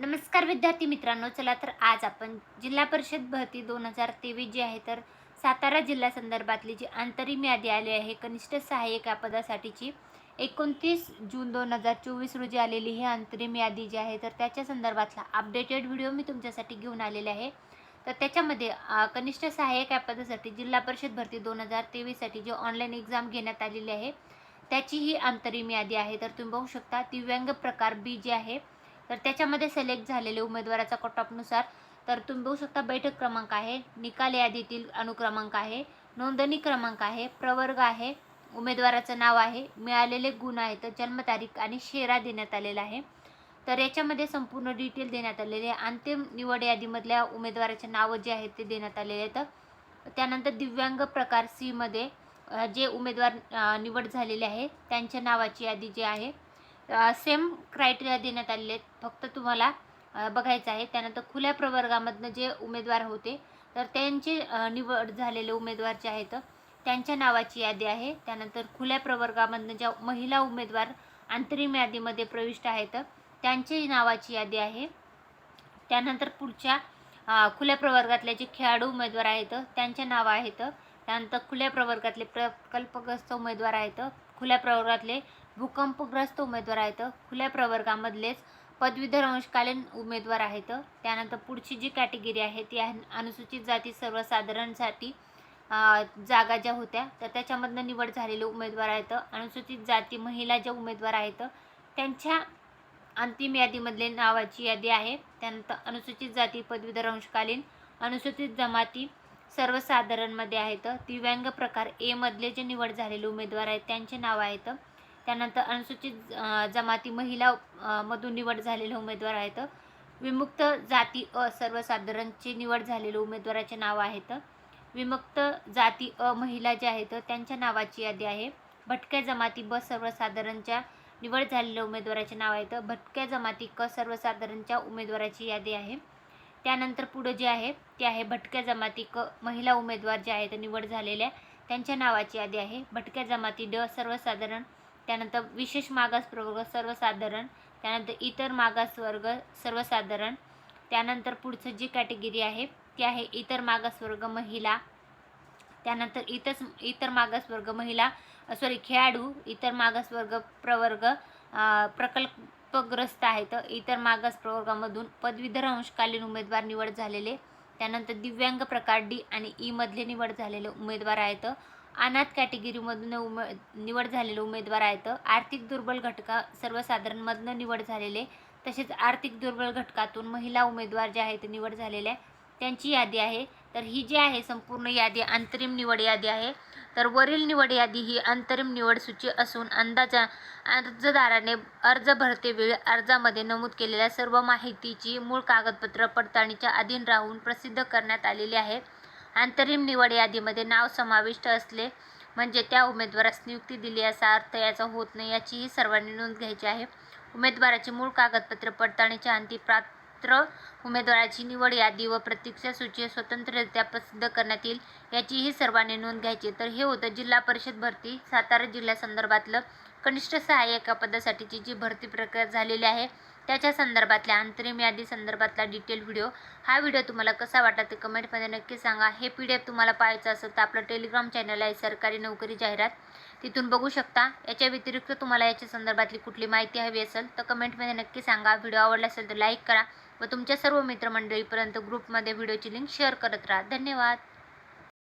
नमस्कार विद्यार्थी मित्रांनो चला तर आज आपण जिल्हा परिषद भरती दोन हजार तेवीस जी आहे तर सातारा जिल्हा संदर्भातली जी अंतरिम यादी आली आहे कनिष्ठ सहाय्यक या पदासाठीची एकोणतीस जून दोन हजार चोवीस रोजी आलेली ही अंतरिम यादी जी आहे तर त्याच्या संदर्भातला अपडेटेड व्हिडिओ मी तुमच्यासाठी घेऊन आलेले आहे. तर त्याच्यामध्ये कनिष्ठ सहाय्यक या पदासाठी जिल्हा परिषद भरती दोन हजार तेवीससाठी जी ऑनलाईन एक्झाम घेण्यात आलेली आहे त्याची ही अंतरिम यादी आहे. तर तुम्ही बघू शकता दिव्यांग प्रकार बी जे आहे तर त्याच्यामध्ये सिलेक्ट झालेले उमेदवाराचा कटॉपनुसार तर तुम्ही बघू शकता बैठक क्रमांक आहे निकाल यादीतील अनुक्रमांक आहे नोंदणी क्रमांक आहे प्रवर्ग आहे उमेदवाराचं नाव आहे मिळालेले गुण आहेत जन्मतारीख आणि शेरा देण्यात आलेला आहे. तर याच्यामध्ये संपूर्ण डिटेल देण्यात आलेले आहे. अंतिम निवड यादीमधल्या उमेदवाराचे नावं जे आहेत ते देण्यात आलेले आहेत त्यानंतर दिव्यांग प्रकार सीमध्ये जे उमेदवार निवड झालेले आहे त्यांच्या नावाची यादी जी आहे सेम क्रायटेरिया देण्यात आलेले आहेत. फक्त तुम्हाला बघायचं आहे. त्यानंतर खुल्या प्रवर्गामधनं जे उमेदवार होते तर त्यांचे निवड झालेले उमेदवार जे आहेत त्यांच्या नावाची यादी आहे. त्यानंतर खुल्या प्रवर्गामधनं ज्या महिला उमेदवार अंतरिम यादीमध्ये प्रविष्ट आहेत त्यांची नावाची यादी आहे. त्यानंतर पुढच्या खुल्या प्रवर्गातले जे खेळाडू उमेदवार आहेत त्यांचे नावं आहेत त्यानंतर खुल्या प्रवर्गातले प्रकल्पग्रस्त उमेदवार आहेत. खुल्या प्रवर्गातले भूकंपग्रस्त उमेदवार आहेत. खुल्या प्रवर्गामधलेच पदवीधर अंशकालीन उमेदवार आहेत. त्यानंतर पुढची जी कॅटेगरी आहे ती आहे अनुसूचित जाती सर्वसाधारणसाठी जागा ज्या होत्या तर त्याच्यामधनं निवड झालेले उमेदवार आहेत. अनुसूचित जाती महिला ज्या उमेदवार आहेत त्यांच्या अंतिम यादीमधले नावाची यादी आहे. त्यानंतर अनुसूचित जाती पदवीधर अंशकालीन अनुसूचित जमाती सर्वसाधारणमध्ये आहेत. दिव्यांग प्रकार एमधले जे निवड झालेले उमेदवार आहेत त्यांचे नाव आहेत. त्यानंतर अनुसूचित जमाती महिला मधून निवड झालेले उमेदवार आहेत. विमुक्त जाती अ सर्वसाधारणचे निवड झालेले उमेदवाराचे नाव आहेत. विमुक्त जाती अ महिला ज्या आहेत त्यांच्या नावाची यादी आहे. भटक्या जमाती ब सर्वसाधारणच्या निवड झालेल्या उमेदवाराचे नाव आहेत. भटक्या जमाती क सर्वसाधारणच्या उमेदवाराची यादी आहे. त्यानंतर पुढं जे आहे ते आहे भटक्या जमाती क महिला उमेदवार जे आहेत निवड झालेल्या त्यांच्या नावाची यादी आहे. भटक्या जमाती ड सर्वसाधारण. त्यानंतर विशेष मागास प्रवर्ग सर्वसाधारण. त्यानंतर इतर मागासवर्ग सर्वसाधारण. त्यानंतर पुढचं जी कॅटेगरी आहे ती आहे इतर मागासवर्ग महिला. त्यानंतर इतर इतर मागासवर्ग महिला. सॉरी खेळाडू इतर मागासवर्ग प्रवर्ग. प्रकल्प प्रकल्पग्रस्त आहेत इतर मागास प्रवर्गामधून पदवीधर अंशकालीन उमेदवार निवड झालेले त्यानंतर दिव्यांग प्रकार डी आणि ई मधले निवड झालेले उमेदवार आहेत. अनाथ कॅटेगरीमधून उमे निवड झालेले उमेदवार आहेत. आर्थिक दुर्बल घटका सर्वसाधारणमधनं निवड झालेले तसेच आर्थिक दुर्बल घटकातून महिला उमेदवार जे आहेत निवड झालेले. आहे त्यांची यादी आहे. तर ही जी आहे संपूर्ण यादी अंतरिम निवड यादी आहे. तर वरील निवड यादी ही अंतरिम निवड सूची असून अंदाजा अर्जदाराने अर्ज भरतेवेळी अर्जामध्ये नमूद केलेल्या सर्व माहितीची मूळ कागदपत्र पडताळणीच्या अधीन राहून प्रसिद्ध करण्यात आलेली आहे. अंतरिम निवड यादीमध्ये नाव समाविष्ट असले म्हणजे त्या उमेदवारास नियुक्ती दिली असा अर्थ याचा होत नाही याचीही सर्वांनी नोंद घ्यायची आहे. उमेदवाराची मूळ कागदपत्र पडताळणीच्या अंती पात्र उमेदवाराची निवड यादी व प्रतीक्षा सूची स्वतंत्ररित्या प्रसिद्ध करण्यात येईल याचीही सर्वांनी नोंद घ्यायची तर हे होतं जिल्हा परिषद भरती. सातारा जिल्ह्यासंदर्भातलं कनिष्ठ सहाय्यका पदासाठीची जी भरती प्रक्रिया झालेली आहे त्याच्या संदर्भातल्या अंतरिम यादी संदर्भातला डिटेल व्हिडिओ. हा व्हिडिओ तुम्हाला कसा वाटला ते कमेंटमध्ये नक्की सांगा. हे पी डी एफ तुम्हाला पाहायचं असेल तर आपलं टेलिग्राम चॅनल आहे सरकारी नोकरी जाहिरात. तिथून बघू शकता. याच्या व्यतिरिक्त तुम्हाला याच्या संदर्भातली कुठली माहिती हवी असेल तर कमेंटमध्ये नक्की सांगा. व्हिडिओ आवडला असेल तर लाईक करा. व तुमच्या सर्व मित्रमंडळीपर्यंत ग्रुपमध्ये व्हिडिओची लिंक शेअर करत राहा. धन्यवाद.